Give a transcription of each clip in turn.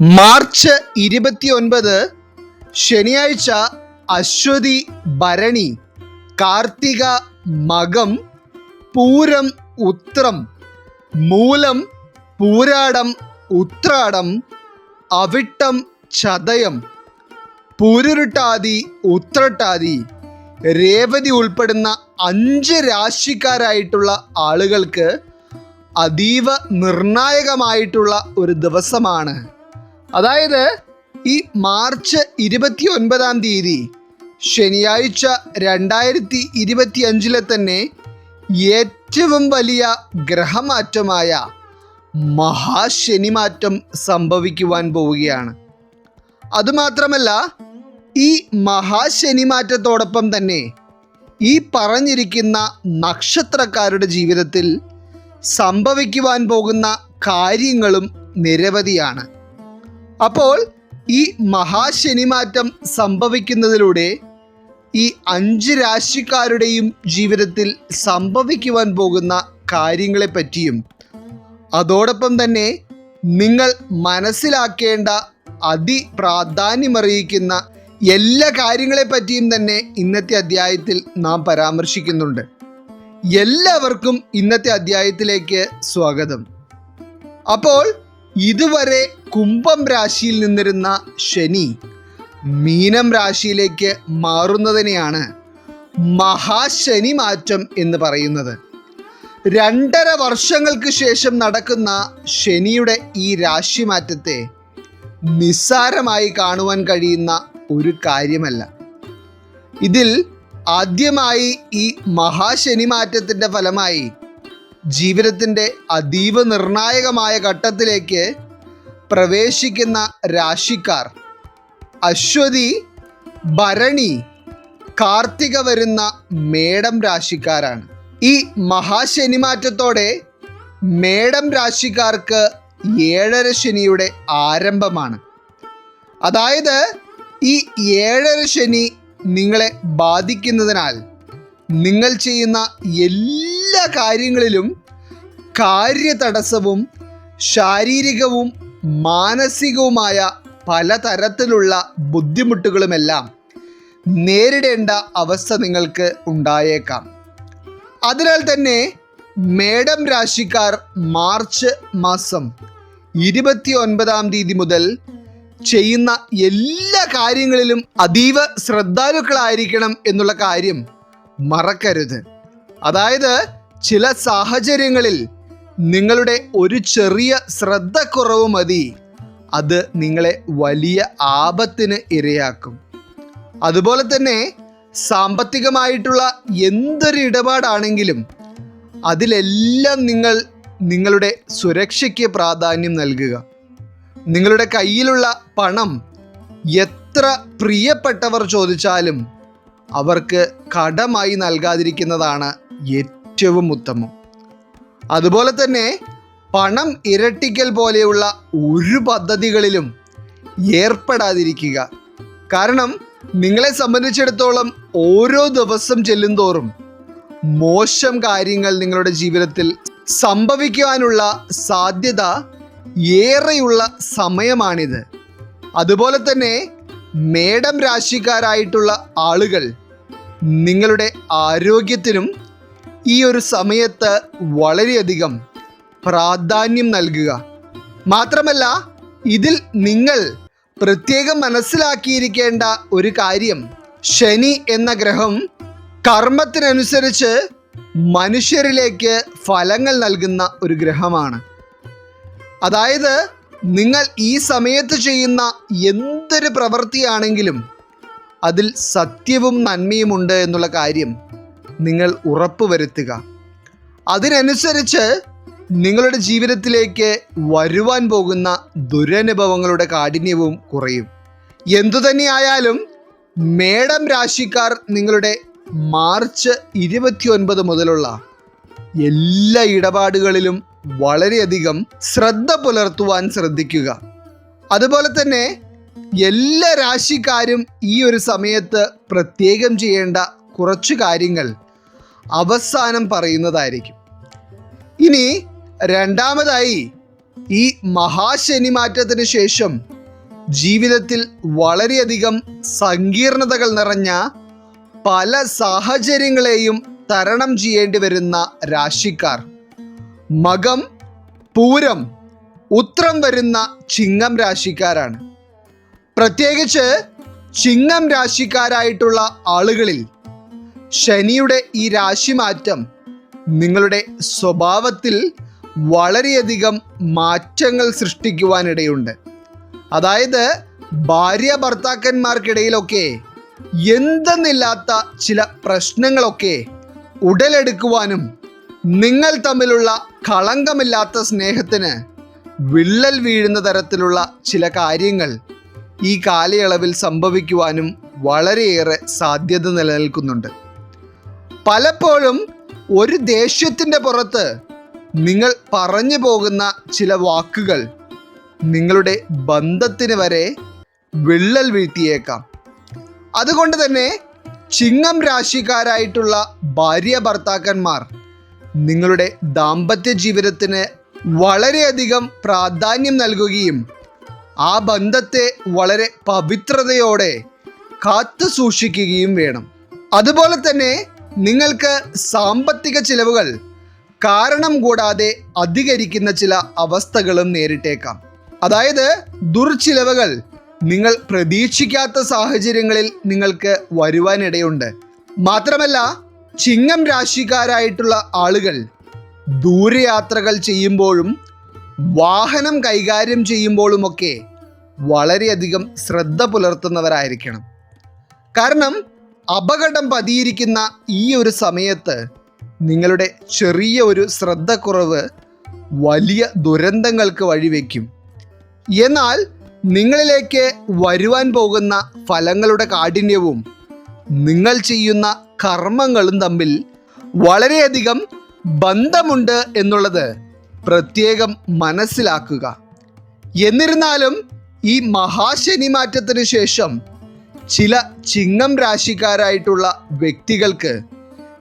March ഇരുപത്തിയൊൻപത് ശനിയാഴ്ച അശ്വതി ഭരണി കാർത്തിക മകം പൂരം ഉത്രം മൂലം പൂരാടം ഉത്രാടം അവിട്ടം ചതയം പൂരുരുട്ടാതി ഉത്രട്ടാതി രേവതി ഉൾപ്പെടുന്ന അഞ്ച് രാശിക്കാരായിട്ടുള്ള ആളുകൾക്ക് അതീവ നിർണായകമായിട്ടുള്ള ഒരു ദിവസമാണ്. അതായത് ഈ മാർച്ച് ഇരുപത്തി ഒൻപതാം തീയതി ശനിയാഴ്ച രണ്ടായിരത്തി ഇരുപത്തി അഞ്ചിലെ തന്നെ ഏറ്റവും വലിയ ഗ്രഹമാറ്റമായ മഹാശനിമാറ്റം സംഭവിക്കുവാൻ പോവുകയാണ്. അതുമാത്രമല്ല ഈ മഹാശനിമാറ്റത്തോടൊപ്പം തന്നെ ഈ പറഞ്ഞിരിക്കുന്ന നക്ഷത്രക്കാരുടെ ജീവിതത്തിൽ സംഭവിക്കുവാൻ പോകുന്ന കാര്യങ്ങളും നിരവധിയാണ്. അപ്പോൾ ഈ മഹാശനിമാറ്റം സംഭവിക്കുന്നതിലൂടെ ഈ അഞ്ച് രാശിക്കാരുടെയും ജീവിതത്തിൽ സംഭവിക്കുവാൻ പോകുന്ന കാര്യങ്ങളെപ്പറ്റിയും അതോടൊപ്പം തന്നെ നിങ്ങൾ മനസ്സിലാക്കേണ്ട അതിപ്രാധാന്യമറിയിക്കുന്ന എല്ലാ കാര്യങ്ങളെപ്പറ്റിയും തന്നെ ഇന്നത്തെ അധ്യായത്തിൽ നാം പരാമർശിക്കുന്നുണ്ട്. എല്ലാവർക്കും ഇന്നത്തെ അധ്യായത്തിലേക്ക് സ്വാഗതം. അപ്പോൾ ഇതുവരെ കുംഭം രാശിയിൽ നിന്നിരുന്ന ശനി മീനം രാശിയിലേക്ക് മാറുന്നതിനെയാണ് മഹാശനി മാറ്റം എന്ന് പറയുന്നത്. രണ്ടര വർഷങ്ങൾക്ക് ശേഷം നടക്കുന്ന ശനിയുടെ ഈ രാശി മാറ്റത്തെ നിസ്സാരമായി കാണുവാൻ കഴിയുന്ന ഒരു കാര്യമല്ല. ഇതിൽ ആദ്യമായി ഈ മഹാശനി മാറ്റത്തിന്റെ ഫലമായി ജീവിതത്തിന്റെ അതീവ നിർണായകമായ ഘട്ടത്തിലേക്ക് പ്രവേശിക്കുന്ന രാശിക്കാർ. അശ്വതി ഭരണി കാർത്തിക വരുന്ന മേടം രാശിക്കാരാണ്. ഈ മഹാശനിമാറ്റത്തോടെ മേടം രാശിക്കാർക്ക് ഏഴര ശനിയുടെ ആരംഭമാണ്. അതായത് ഈ ഏഴര ശനി നിങ്ങളെ ബാധിക്കുന്നതിനാൽ നിങ്ങൾ ചെയ്യുന്ന എല്ലാ കാര്യങ്ങളിലും കാര്യതടസ്സവും ശാരീരികവും മാനസികവുമായ പലതരത്തിലുള്ള ബുദ്ധിമുട്ടുകളുമെല്ലാം നേരിടേണ്ട അവസ്ഥ നിങ്ങൾക്ക് ഉണ്ടായേക്കാം. അതിനാൽ തന്നെ മേഡം രാശിക്കാർ മാർച്ച് മാസം ഇരുപത്തി ഒൻപതാം തീയതി മുതൽ ചെയ്യുന്ന എല്ലാ കാര്യങ്ങളിലും അതീവ ശ്രദ്ധാലുക്കളായിരിക്കണം എന്നുള്ള കാര്യം മറക്കരുത്. അതായത് ചില സാഹചര്യങ്ങളിൽ നിങ്ങളുടെ ഒരു ചെറിയ ശ്രദ്ധക്കുറവ് മതി. അത് നിങ്ങളെ വലിയ ആപത്തിന് ഇരയാക്കും. അതുപോലെ തന്നെ സാമ്പത്തികമായിട്ടുള്ള എന്തൊരു ഇടപാടാണെങ്കിലും അതിലെല്ലാം നിങ്ങൾ നിങ്ങളുടെ സുരക്ഷയ്ക്ക് പ്രാധാന്യം നൽകുക. നിങ്ങളുടെ കയ്യിലുള്ള പണം എത്ര പ്രിയപ്പെട്ടവർ ചോദിച്ചാലും അവർക്ക് കടമായി നൽകാതിരിക്കുന്നതാണ് ഏറ്റവും ഉത്തമം. അതുപോലെ തന്നെ പണം ഇരട്ടിക്കൽ പോലെയുള്ള ഒരു പദ്ധതികളിലും ഏർപ്പെടാതിരിക്കുക. കാരണം നിങ്ങളെ സംബന്ധിച്ചിടത്തോളം ഓരോ ദിവസം ചെല്ലുന്തോറും മോശം കാര്യങ്ങൾ നിങ്ങളുടെ ജീവിതത്തിൽ സംഭവിക്കുവാനുള്ള സാധ്യത ഏറെയുള്ള സമയമാണിത്. അതുപോലെ തന്നെ മേടം രാശിക്കാരായിട്ടുള്ള ആളുകൾ നിങ്ങളുടെ ആരോഗ്യത്തിനും ഈ ഒരു സമയത്ത് വളരെയധികം പ്രാധാന്യം നൽകുക. മാത്രമല്ല ഇതിൽ നിങ്ങൾ പ്രത്യേകം മനസ്സിലാക്കിയിരിക്കേണ്ട ഒരു കാര്യം. ശനി എന്ന ഗ്രഹം കർമ്മത്തിനനുസരിച്ച് മനുഷ്യരിലേക്ക് ഫലങ്ങൾ നൽകുന്ന ഒരു ഗ്രഹമാണ്. അതായത് നിങ്ങൾ ഈ സമയത്ത് ചെയ്യുന്ന എന്തൊരു പ്രവൃത്തിയാണെങ്കിലും അതിൽ സത്യവും നന്മയും ഉണ്ട് എന്നുള്ള കാര്യം നിങ്ങൾ ഉറപ്പുവരുത്തുക. അതിനനുസരിച്ച് നിങ്ങളുടെ ജീവിതത്തിലേക്ക് വരുവാൻ പോകുന്ന ദുരനുഭവങ്ങളുടെ കാഠിന്യവും കുറയും. എന്തുതന്നെയായാലും മേടം രാശിക്കാർ നിങ്ങളുടെ മാർച്ച് ഇരുപത്തിയൊൻപത് മുതലുള്ള എല്ലാ ഇടപാടുകളിലും വളരെയധികം ശ്രദ്ധ പുലർത്തുവാൻ ശ്രദ്ധിക്കുക. അതുപോലെ തന്നെ എല്ലാ രാശിക്കാരും ഈ ഒരു സമയത്ത് പ്രത്യേകം ചെയ്യേണ്ട കുറച്ച് കാര്യങ്ങൾ അവസാനം പറയുന്നതായിരിക്കും. ഇനി രണ്ടാമതായി ഈ മഹാശനി മാറ്റത്തിന് ശേഷം ജീവിതത്തിൽ വളരെയധികം സങ്കീർണതകൾ നിറഞ്ഞ പല സാഹചര്യങ്ങളെയും തരണം ചെയ്യേണ്ടി വരുന്ന രാശിക്കാർ. മകം പൂരം ഉത്രം വരുന്ന ചിങ്ങം രാശിക്കാരാണ്. പ്രത്യേകിച്ച് ചിങ്ങം രാശിക്കാരായിട്ടുള്ള ആളുകളിൽ ശനിയുടെ ഈ രാശിമാറ്റം നിങ്ങളുടെ സ്വഭാവത്തിൽ വളരെയധികം മാറ്റങ്ങൾ സൃഷ്ടിക്കുവാനിടയുണ്ട്. അതായത് ഭാര്യ ഭർത്താക്കന്മാർക്കിടയിലൊക്കെ എന്തെന്നില്ലാത്ത ചില പ്രശ്നങ്ങളൊക്കെ ഉടലെടുക്കുവാനും നിങ്ങൾ തമ്മിലുള്ള കളങ്കമില്ലാത്ത സ്നേഹത്തിന് വിള്ളൽ വീഴുന്ന തരത്തിലുള്ള ചില കാര്യങ്ങൾ ഈ കാലയളവിൽ സംഭവിക്കുവാനും വളരെയേറെ സാധ്യത നിലനിൽക്കുന്നുണ്ട്. പലപ്പോഴും ഒരു ദേഷ്യത്തിന്റെ പുറത്ത് നിങ്ങൾ പറഞ്ഞു പോകുന്ന ചില വാക്കുകൾ നിങ്ങളുടെ ബന്ധത്തിന് വരെ വിള്ളൽ വീഴ്ത്തിയേക്കാം. അതുകൊണ്ട് തന്നെ ചിങ്ങം രാശിക്കാരായിട്ടുള്ള ഭാര്യ ഭർത്താക്കന്മാർ നിങ്ങളുടെ ദാമ്പത്യ ജീവിതത്തിന് വളരെയധികം പ്രാധാന്യം നൽകുകയും ആ ബന്ധത്തെ വളരെ പവിത്രതയോടെ കാത്തു സൂക്ഷിക്കുകയും വേണം. അതുപോലെ തന്നെ നിങ്ങൾക്ക് സാമ്പത്തിക ചിലവുകൾ കാരണം കൂടാതെ അധികരിക്കുന്ന ചില അവസ്ഥകളും നേരിട്ടേക്കാം. അതായത് ദുർചിലവുകൾ നിങ്ങൾ പ്രതീക്ഷിക്കാത്ത സാഹചര്യങ്ങളിൽ നിങ്ങൾക്ക് വരുവാനിടയുണ്ട്. മാത്രമല്ല ചിങ്ങം രാശിക്കാരായിട്ടുള്ള ആളുകൾ ദൂരയാത്രകൾ ചെയ്യുമ്പോഴും വാഹനം കൈകാര്യം ചെയ്യുമ്പോഴുമൊക്കെ വളരെയധികം ശ്രദ്ധ പുലർത്തുന്നവരായിരിക്കണം. കാരണം അപകടം പതിയിരിക്കുന്ന ഈ ഒരു സമയത്ത് നിങ്ങളുടെ ചെറിയ ഒരു ശ്രദ്ധക്കുറവ് വലിയ ദുരന്തങ്ങൾക്ക് വഴിവെക്കും എന്നാൽ നിങ്ങളിലേക്ക് വരുവാൻ പോകുന്ന ഫലങ്ങളുടെ കാഠിന്യവും നിങ്ങൾ ചെയ്യുന്ന കർമ്മങ്ങളും തമ്മിൽ വളരെയധികം ബന്ധമുണ്ട് എന്നുള്ളത് പ്രത്യേകം മനസ്സിലാക്കുക. എന്നിരുന്നാലും ഈ മഹാശനി മാറ്റത്തിന് ശേഷം ചില ചിങ്ങം രാശിക്കാരായിട്ടുള്ള വ്യക്തികൾക്ക്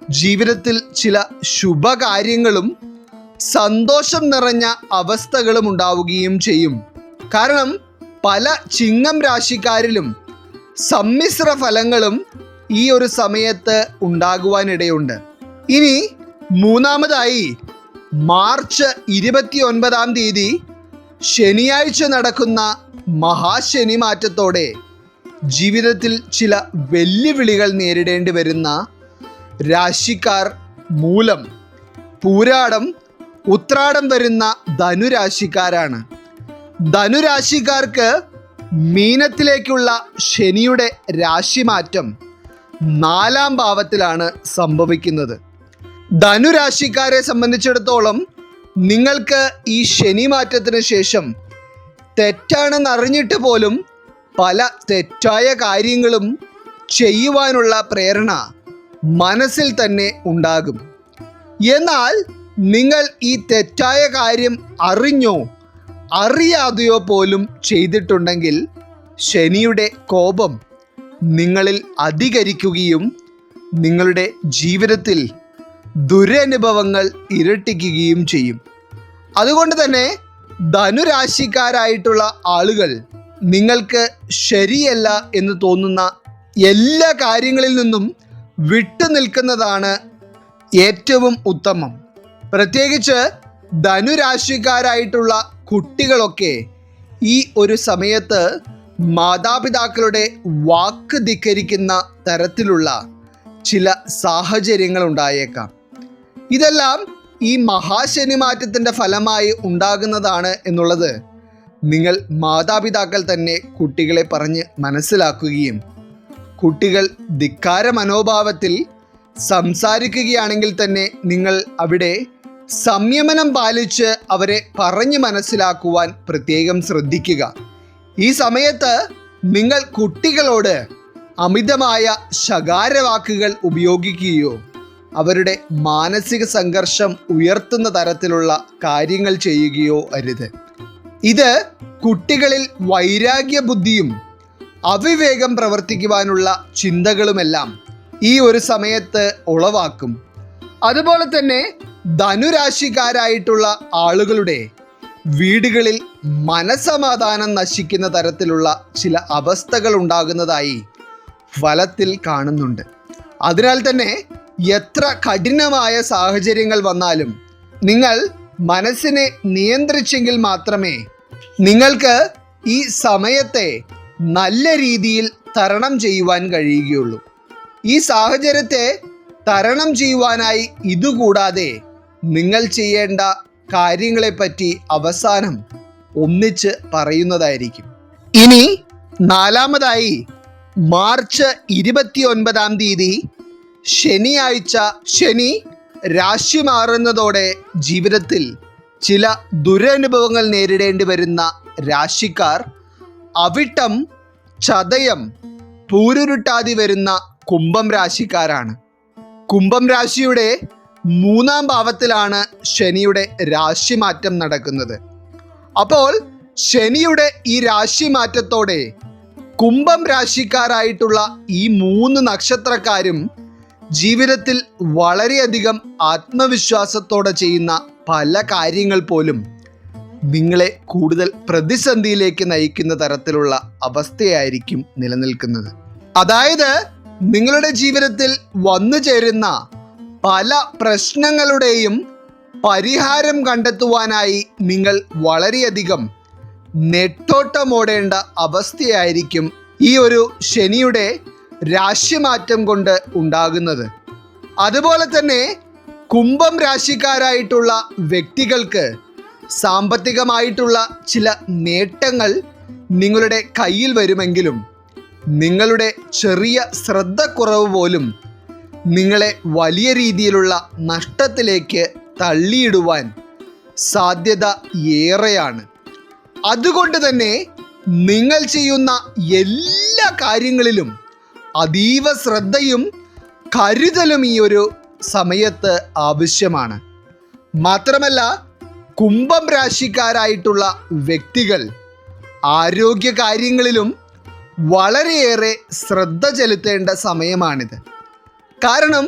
ജീവിതത്തിൽ ചില ശുഭകാര്യങ്ങളും സന്തോഷം നിറഞ്ഞ അവസ്ഥകളും ഉണ്ടാവുകയും ചെയ്യും. കാരണം പല ചിങ്ങം രാശിക്കാരിലും സമ്മിശ്ര ഫലങ്ങളും ഈ ഒരു സമയത്ത് ഉണ്ടാകുവാനിടയുണ്ട്. ഇനി മൂന്നാമതായി മാർച്ച് ഇരുപത്തി ഒൻപതാം തീയതി ശനിയാഴ്ച നടക്കുന്ന മഹാശനി മാറ്റത്തോടെ ജീവിതത്തിൽ ചില വെല്ലുവിളികൾ നേരിടേണ്ടി വരുന്ന രാശിക്കാർ മൂലം പൂരാടം ഉത്രാടം വരുന്ന ധനുരാശിക്കാരാണ്. ധനുരാശിക്കാർക്ക് മീനത്തിലേക്കുള്ള ശനിയുടെ രാശിമാറ്റം നാലാം ഭാവത്തിലാണ് സംഭവിക്കുന്നത്. ധനുരാശിക്കാരെ സംബന്ധിച്ചിടത്തോളം നിങ്ങൾക്ക് ഈ ശനി മാറ്റത്തിന് ശേഷം തെറ്റാണെന്ന് അറിഞ്ഞിട്ട് പോലും പല തെറ്റായ കാര്യങ്ങളും ചെയ്യുവാനുള്ള പ്രേരണ മനസ്സിൽ തന്നെ ഉണ്ടാകും. എന്നാൽ നിങ്ങൾ ഈ തെറ്റായ കാര്യം അറിഞ്ഞോ അറിയാതെയോ പോലും ചെയ്തിട്ടുണ്ടെങ്കിൽ ശനിയുടെ കോപം നിങ്ങളിൽ അധികരിക്കുകയും നിങ്ങളുടെ ജീവിതത്തിൽ ദുരനുഭവങ്ങൾ ഇരട്ടിക്കുകയും ചെയ്യും. അതുകൊണ്ട് തന്നെ ധനുരാശിക്കാരായിട്ടുള്ള ആളുകൾ നിങ്ങൾക്ക് ശരിയല്ല എന്ന് തോന്നുന്ന എല്ലാ കാര്യങ്ങളിൽ നിന്നും വിട്ടു നിൽക്കുന്നതാണ് ഏറ്റവും ഉത്തമം. പ്രത്യേകിച്ച് ധനുരാശിക്കാരായിട്ടുള്ള കുട്ടികളൊക്കെ ഈ ഒരു സമയത്ത് മാതാപിതാക്കളുടെ വാക്ക് ധിക്കരിക്കുന്ന തരത്തിലുള്ള ചില സാഹചര്യങ്ങൾ ഉണ്ടായേക്കാം ഇതെല്ലാം ഈ മഹാശനി മാറ്റത്തിന്റെ ഫലമായി ഉണ്ടാകുന്നതാണ് എന്നുള്ളത് നിങ്ങൾ മാതാപിതാക്കൾ തന്നെ കുട്ടികളെ പറഞ്ഞ് മനസ്സിലാക്കുകയും കുട്ടികൾ ധിക്കാര മനോഭാവത്തിൽ സംസാരിക്കുകയാണെങ്കിൽ തന്നെ നിങ്ങൾ അവിടെ സംയമനം പാലിച്ച് അവരെ പറഞ്ഞ് മനസ്സിലാക്കുവാൻ പ്രത്യേകം ശ്രദ്ധിക്കുക. ഈ സമയത്ത് നിങ്ങൾ കുട്ടികളോട് അമിതമായ ശകാരവാക്കുകൾ ഉപയോഗിക്കുകയോ അവരുടെ മാനസിക സംഘർഷം ഉയർത്തുന്ന തരത്തിലുള്ള കാര്യങ്ങൾ ചെയ്യുകയോ അരുത്. ഇത് കുട്ടികളിൽ വൈരാഗ്യ ബുദ്ധിയും അവിവേകം പ്രവർത്തിക്കുവാനുള്ള ചിന്തകളുമെല്ലാം ഈ ഒരു സമയത്ത് ഉളവാക്കും. അതുപോലെ തന്നെ ധനുരാശിക്കാരായിട്ടുള്ള ആളുകളുടെ വീടുകളിൽ മനസമാധാനം നശിക്കുന്ന തരത്തിലുള്ള ചില അവസ്ഥകൾ ഉണ്ടാകുന്നതായി ഫലത്തിൽ കാണുന്നുണ്ട്. അതിനാൽ തന്നെ എത്ര കഠിനമായ സാഹചര്യങ്ങൾ വന്നാലും നിങ്ങൾ മനസ്സിനെ നിയന്ത്രിച്ചെങ്കിൽ മാത്രമേ നിങ്ങൾക്ക് ഈ സമയത്തെ നല്ല രീതിയിൽ തരണം ചെയ്യുവാൻ കഴിയുകയുള്ളൂ. ഈ സാഹചര്യത്തെ തരണം ചെയ്യുവാനായി ഇതുകൂടാതെ നിങ്ങൾ ചെയ്യേണ്ട കാര്യങ്ങളെപ്പറ്റി അവസാനം ഒന്നിച്ച് പറയുന്നതായിരിക്കും. ഇനി നാലാമതായി മാർച്ച് ഇരുപത്തി ഒൻപതാം തീയതി ശനിയാഴ്ച ശനി രാശി മാറുന്നതോടെ ജീവിതത്തിൽ ചില ദുരനുഭവങ്ങൾ നേരിടേണ്ടി വരുന്ന രാശിക്കാർ അവിട്ടം ചതയം പൂരുരുട്ടാതി വരുന്ന കുംഭം രാശിക്കാരാണ്. കുംഭം രാശിയുടെ മൂന്നാം ഭാവത്തിലാണ് ശനിയുടെ രാശിമാറ്റം നടക്കുന്നത്. അപ്പോൾ ശനിയുടെ ഈ രാശിമാറ്റത്തോടെ കുംഭം രാശിക്കാരായിട്ടുള്ള ഈ മൂന്ന് നക്ഷത്രക്കാരും ജീവിതത്തിൽ വളരെയധികം ആത്മവിശ്വാസത്തോടെ ചെയ്യുന്ന പല കാര്യങ്ങൾ പോലും നിങ്ങളെ കൂടുതൽ പ്രതിസന്ധിയിലേക്ക് നയിക്കുന്ന തരത്തിലുള്ള അവസ്ഥയായിരിക്കും നിലനിൽക്കുന്നത്. അതായത് നിങ്ങളുടെ ജീവിതത്തിൽ വന്നു ചേരുന്ന പല പ്രശ്നങ്ങളുടെയും പരിഹാരം കണ്ടെത്തുവാനായി നിങ്ങൾ വളരെയധികം നെട്ടോട്ടമോടേണ്ട അവസ്ഥയായിരിക്കും ഈ ഒരു ശനിയുടെ രാശിമാറ്റം കൊണ്ട് ഉണ്ടാകുന്നത്. അതുപോലെ തന്നെ കുംഭം രാശിക്കാരായിട്ടുള്ള വ്യക്തികൾക്ക് സാമ്പത്തികമായിട്ടുള്ള ചില നേട്ടങ്ങൾ നിങ്ങളുടെ കയ്യിൽ വരുമെങ്കിലും നിങ്ങളുടെ ചെറിയ ശ്രദ്ധക്കുറവ് പോലും നിങ്ങളെ വലിയ രീതിയിലുള്ള നഷ്ടത്തിലേക്ക് തള്ളിയിടുവാൻ സാധ്യത ഏറെയാണ്. അതുകൊണ്ട് തന്നെ നിങ്ങൾ ചെയ്യുന്ന എല്ലാ കാര്യങ്ങളിലും അതീവ ശ്രദ്ധയും കരുതലും ഈ ഒരു സമയത്ത് ആവശ്യമാണ്. മാത്രമല്ല കുംഭം രാശിക്കാരായിട്ടുള്ള വ്യക്തികൾ ആരോഗ്യ കാര്യങ്ങളിലും വളരെയേറെ ശ്രദ്ധ ചെലുത്തേണ്ട സമയമാണിത്. കാരണം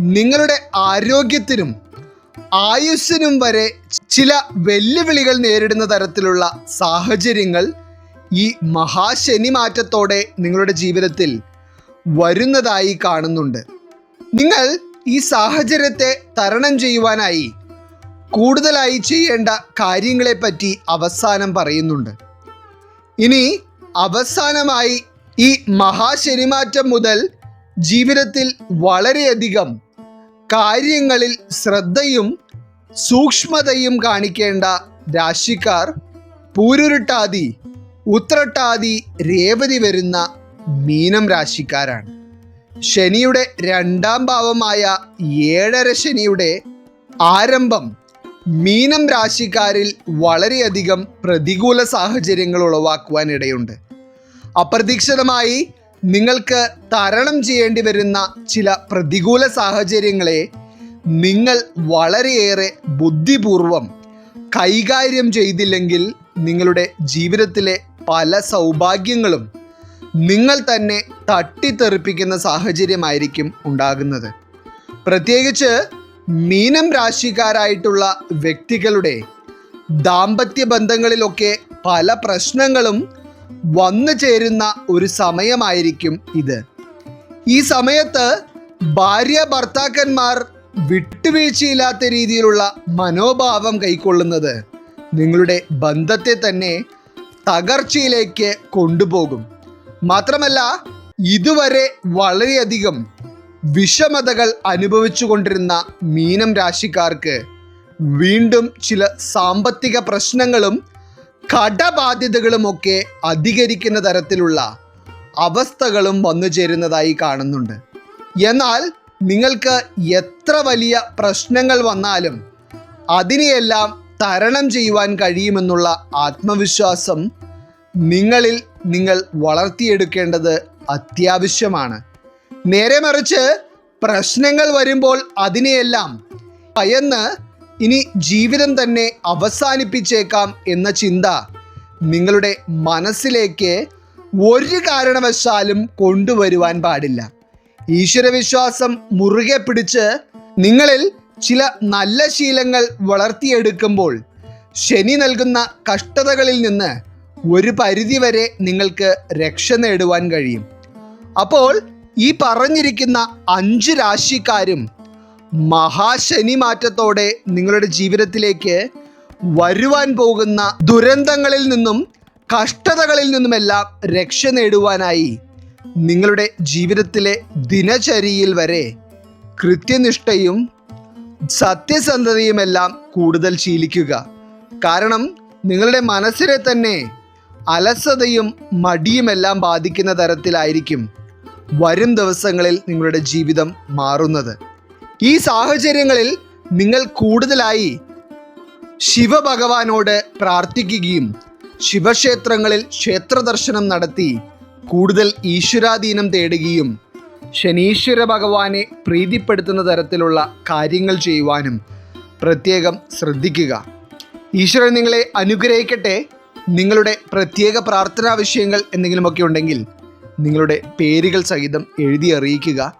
നിങ്ങളുടെ ആരോഗ്യത്തിനും ആയുസ്സിനും വരെ ചില വെല്ലുവിളികൾ നേരിടുന്ന തരത്തിലുള്ള സാഹചര്യങ്ങൾ ഈ മഹാശനി മാറ്റത്തോടെ നിങ്ങളുടെ ജീവിതത്തിൽ വരുന്നതായി കാണുന്നുണ്ട്. നിങ്ങൾ ഈ സാഹചര്യത്തെ തരണം ചെയ്യുവാനായി കൂടുതലായി ചെയ്യേണ്ട കാര്യങ്ങളെപ്പറ്റി അവസാനം പറയുന്നുണ്ട്. ഇനി അവസാനമായി ഈ മഹാശനിമാറ്റം മുതൽ ജീവിതത്തിൽ വളരെയധികം കാര്യങ്ങളിൽ ശ്രദ്ധയും സൂക്ഷ്മതയും കാണിക്കേണ്ട രാശിക്കാർ പൂരുരുട്ടാതി ഉത്രട്ടാതി രേവതി വരുന്ന മീനം രാശിക്കാരാണ്. ശനിയുടെ രണ്ടാം ഭാവമായ ഏഴര ശനിയുടെ ആരംഭം മീനം രാശിക്കാരിൽ വളരെയധികം പ്രതികൂല സാഹചര്യങ്ങൾ ഉളവാക്കുവാൻ ഇടയുണ്ട് അപ്രതീക്ഷിതമായി നിങ്ങൾക്ക് തരണം ചെയ്യേണ്ടി വരുന്ന ചില പ്രതികൂല സാഹചര്യങ്ങളെ നിങ്ങൾ വളരെയേറെ ബുദ്ധിപൂർവം കൈകാര്യം ചെയ്തില്ലെങ്കിൽ നിങ്ങളുടെ ജീവിതത്തിലെ പല സൗഭാഗ്യങ്ങളും നിങ്ങൾ തന്നെ തട്ടിത്തെറിപ്പിക്കുന്ന സാഹചര്യമായിരിക്കും ഉണ്ടാകുന്നത്. പ്രത്യേകിച്ച് മീനം രാശിക്കാരായിട്ടുള്ള വ്യക്തികളുടെ ദാമ്പത്യ ബന്ധങ്ങളിലൊക്കെ പല പ്രശ്നങ്ങളും വന്നു ചേരുന്ന ഒരു സമയമായിരിക്കും ഇത്. ഈ സമയത്ത് ഭാര്യ ഭർത്താക്കന്മാർ വിട്ടുവീഴ്ചയില്ലാത്ത രീതിയിലുള്ള മനോഭാവം കൈക്കൊള്ളുന്നത് നിങ്ങളുടെ ബന്ധത്തെ തന്നെ തകർച്ചയിലേക്ക് കൊണ്ടുപോകും. മാത്രമല്ല ഇതുവരെ വളരെയധികം വിഷമതകൾ അനുഭവിച്ചു കൊണ്ടിരുന്ന മീനം രാശിക്കാർക്ക് വീണ്ടും ചില സാമ്പത്തിക പ്രശ്നങ്ങളും കടബാധ്യതകളുമൊക്കെ അധികരിക്കുന്ന തരത്തിലുള്ള അവസ്ഥകളും വന്നു ചേരുന്നതായി കാണുന്നുണ്ട്. എന്നാൽ നിങ്ങൾക്ക് എത്ര വലിയ പ്രശ്നങ്ങൾ വന്നാലും അതിനെയെല്ലാം തരണം ചെയ്യുവാൻ കഴിയുമെന്നുള്ള ആത്മവിശ്വാസം നിങ്ങളിൽ നിങ്ങൾ വളർത്തിയെടുക്കേണ്ടത് അത്യാവശ്യമാണ്. നേരെ മറിച്ച് പ്രശ്നങ്ങൾ വരുമ്പോൾ അതിനെയെല്ലാം ഭയന്ന് ഇനി ജീവിതം തന്നെ അവസാനിപ്പിച്ചേക്കാം എന്ന ചിന്ത നിങ്ങളുടെ മനസ്സിലേക്ക് ഒരു കാരണവശാലും കൊണ്ടുവരുവാൻ പാടില്ല. ഈശ്വരവിശ്വാസം മുറുകെ പിടിച്ച് നിങ്ങളിൽ ചില നല്ല ശീലങ്ങൾ വളർത്തിയെടുക്കുമ്പോൾ ശനി നൽകുന്ന കഷ്ടതകളിൽ നിന്ന് ഒരു പരിധിവരെ നിങ്ങൾക്ക് രക്ഷ നേടുവാൻ കഴിയും. അപ്പോൾ ഈ പറഞ്ഞിരിക്കുന്ന അഞ്ച് രാശിക്കാരും മഹാശനി മാറ്റത്തോടെ നിങ്ങളുടെ ജീവിതത്തിലേക്ക് വരുവാൻ പോകുന്ന ദുരന്തങ്ങളിൽ നിന്നും കഷ്ടതകളിൽ നിന്നുമെല്ലാം രക്ഷ നേടുവാനായി നിങ്ങളുടെ ജീവിതത്തിലെ ദിനചര്യയിൽ വരെ കൃത്യനിഷ്ഠയും സത്യസന്ധതയുമെല്ലാം കൂടുതൽ ശീലിക്കുക. കാരണം നിങ്ങളുടെ മനസ്സിനെ തന്നെ അലസതയും മടിയുമെല്ലാം ബാധിക്കുന്ന തരത്തിലായിരിക്കും വരും ദിവസങ്ങളിൽ നിങ്ങളുടെ ജീവിതം മാറുന്നത്. ഈ സാഹചര്യങ്ങളിൽ നിങ്ങൾ കൂടുതലായി ശിവഭഗവാനോട് പ്രാർത്ഥിക്കുകയും ശിവക്ഷേത്രങ്ങളിൽ ക്ഷേത്രദർശനം നടത്തി കൂടുതൽ ഈശ്വരാധീനം തേടുകയും ശനീശ്വര ഭഗവാനെ പ്രീതിപ്പെടുത്തുന്ന തരത്തിലുള്ള കാര്യങ്ങൾ ചെയ്യുവാനും പ്രത്യേകം ശ്രദ്ധിക്കുക. ഈശ്വരൻ നിങ്ങളെ അനുഗ്രഹിക്കട്ടെ. നിങ്ങളുടെ പ്രത്യേക പ്രാർത്ഥനാ വിഷയങ്ങൾ എന്തെങ്കിലുമൊക്കെ ഉണ്ടെങ്കിൽ നിങ്ങളുടെ പേരുകൾ സഹിതം എഴുതി അറിയിക്കുക.